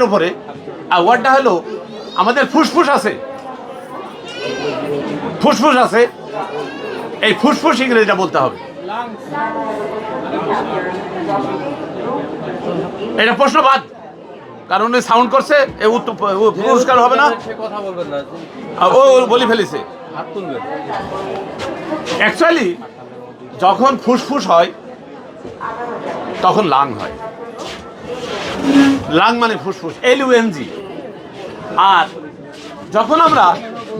ওয়ার্ডের উপরে। আর ওয়ার্ডটা হলো আমাদের ফুসফুস আছে। ফুসফুস আছে। এই ফুসফুস ইংরেজিটা বলতে হবে। এটা প্রশ্নবাদ কারণ উনি সাউন্ড করছে পুরস্কার হবে না। ও বলে ফেলেছে। অ্যাকচুয়ালি যখন ফুসফুস হয় তখন লাং হয়। লাং মানে ফুসফুস এল জি আর যখন আমরা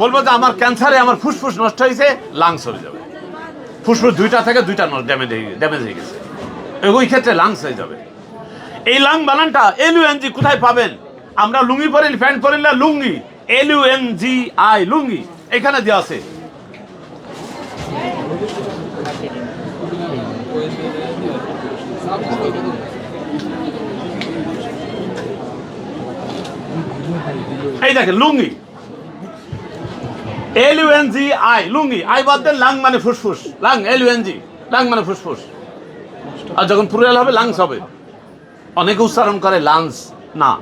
বলব যে আমার ক্যান্সারে আমার ফুসফুস নষ্ট হয়েছে লাংস হয়ে যাবে। ফুসফুস দুইটা থেকে দুইটা ড্যামেজ হয়ে ড্যামেজ হয়ে গেছে। ওই ক্ষেত্রে লাংস হয়ে যাবে। এই লাং বানানটা এল জি কোথায় পাবেন? আমরা লুঙ্গি পরি প্যান্ট পরি না লুঙ্গি। এল জি আই লুঙ্গি। এখানে দেওয়া আছে। এই দেখেন, লুঙ্গি। এল জি আই লুঙ্গি। আই বাদ দেন, লাং মানে ফুসফুস। লাং এল জি লাং মানে ফুসফুস। আর যখন প্লুরাল হবে, লাংস হবে। অনেকে উচ্চারণ করে লাংস, না।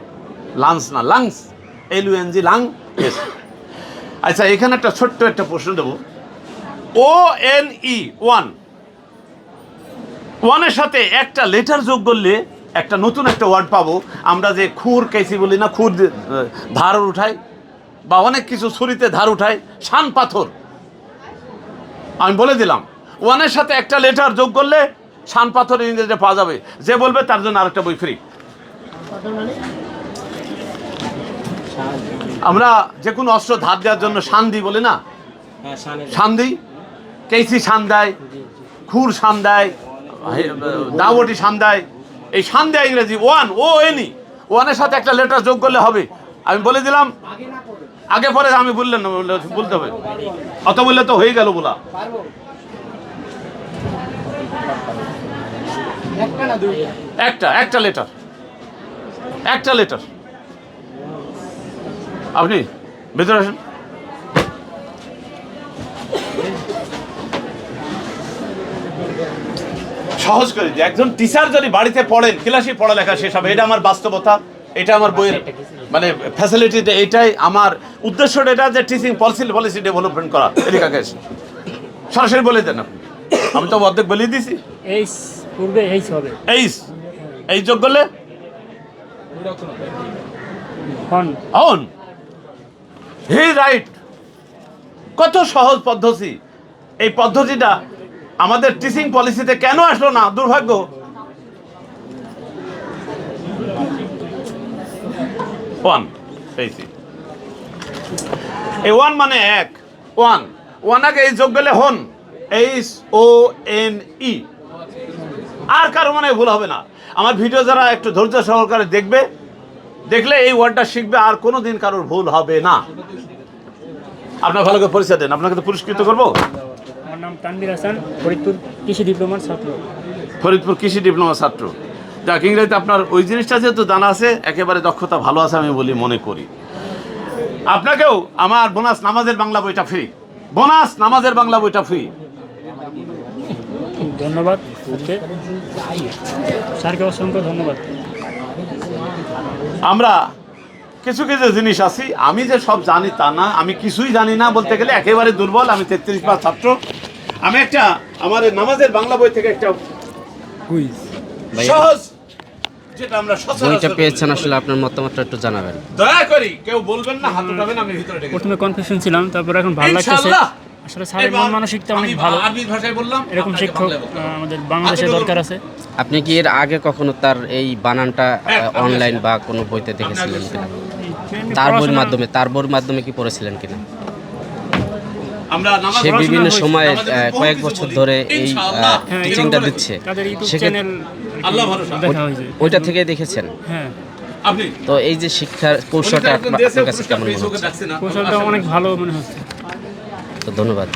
লাংস না, lungs. L G lung S আচ্ছা এখানে একটা ছোট্ট একটা প্রশ্ন দেবো। ও এন ই ওয়ান ওয়ানের সাথে একটা লেটার যোগ করলে একটা নতুন একটা ওয়ার্ড পাবো। আমরা যে খুর কেসি বলি না খুর ধার উঠাই বা অনেক কিছু ছুরিতে ধার উঠাই শান পাথর। আমি বলে দিলাম ওয়ানের সাথে একটা লেটার যোগ করলে শান পাথর ইংরেজিতে পাওয়া যাবে। যে বলবে তার জন্য আরেকটা বই ফ্রি আমরা যে কোনো অস্ত্র ধার দেওয়ার জন্য শান দিই বলি না? শান দিই। কেসি শান দেয়? খুর শান দেয়? দাওয়াটি শান দেয়? এই দেয় ইংরেজি, ওয়ান, ও, এনি। ওয়ানের সাথে একটা লেটার যোগ করলে হবে। আমি বলে দিলাম, আগে পরে আমি বললেন বলতে হবে। অত বললে তো হয়ে গেল বলা। একটা একটা লেটার একটা লেটার আপনি, ভেতরে আসেন। সহজ করে দিই। একজন টিচার যদি বাড়িতে পড়েন ক্লাসে পড়ালেখা শেষ হবে এটা আমার বাস্তবতা এটা আমার বইয়ের মানে ফ্যাসিলিটিটা এটাই আমার উদ্দেশ্যটা এটা যে টিচিং পলিসি পলিসি ডেভেলপমেন্ট করা। এদিকে সরাসরি বলে দেন আমি তো অর্ধেক বলিয়ে দিছি এইস পূর্বে এইস হবে। এইস এই যোগ করলে? অন হি রাইট কত সহজ পদ্ধতি। এই পদ্ধতিটা আমাদের টিচিং পলিসিতে কেন আসলো না? দুর্ভাগ্য। ওয়ান পেয়েছি এই ওয়ান মানে এক। ওয়ান ওয়ান আগে এই যোগ গেলে হন। এইচ ও এন ই আর কারও মানে ভুল হবে না। আমার ভিডিও যারা একটু ধৈর্য সহকারে দেখবে, দেখলে এই ওয়ার্ডটা শিখবে, আর কোনো দিন কারোর ভুল হবে না। আপনার ভালো করে পরিচয় দেন। আপনাকে তো পুরস্কৃত করব? আমার নাম তানবির হাসান ফরিদপুর কৃষি ডিপ্লোমার ছাত্র। ফরিদপুর কৃষি ডিপ্লোমা ছাত্র। যাক ইংরেজিতে আপনার ওই জিনিসটা যেহেতু জানা আছে একেবারে দক্ষতা ভালো আছে আমি বলি মনে করি। আপনাকেও আমার বোনাস নামাজের বাংলা বইটা ফ্রি। বোনাস নামাজের বাংলা বইটা ফ্রি। ধন্যবাদ স্যারকে অসংখ্য ধন্যবাদ। আমরা কিছু কিছু জিনিস আছি আমি যে সব জানি তা না আমি কিছুই জানি না বলতে গেলে একেবারে দুর্বল আমি তেত্রিশ পাস ছাত্র। আমি একটা এই নামাজের বাংলা বই থেকে একটা সহজ যেটা আমরা বইটা পেয়েছেন আসলে আপনার মতামতটা একটু জানাবেন। দয়া করি কেউ বলবেন না হাত উঠাবেন আমি ভিতরে ডেকে প্রথমে কনফিউশন ছিলাম তারপর এখন ভালো লাগতেছে। আসলে স্যারের মন মানসিকতা অনেক ভালো। আরবি ভাষায় বললাম এরকম শিক্ষক। আমাদের বাংলাদেশে দরকার আছে। আপনি কি এর আগে কখনো তার এই বানানটা হ্যাঁ, অনলাইন বা কোনো বইতে দেখেছিলেন কিনা? তার বইয়ের মাধ্যমে তার বইয়ের মাধ্যমে কি পড়েছিলেন কিনা? সে বিভিন্ন সময়ে কয়েক বছর ধরে এই টিচিংটা দিচ্ছে। ওইটা থেকে দেখেছেন? হ্যাঁ। তো এই যে শিক্ষার কৌশলটা আপনার কাছে কেমন মনে হচ্ছে? কৌশলটা অনেক ভালো মনে হচ্ছে। তো ধন্যবাদ।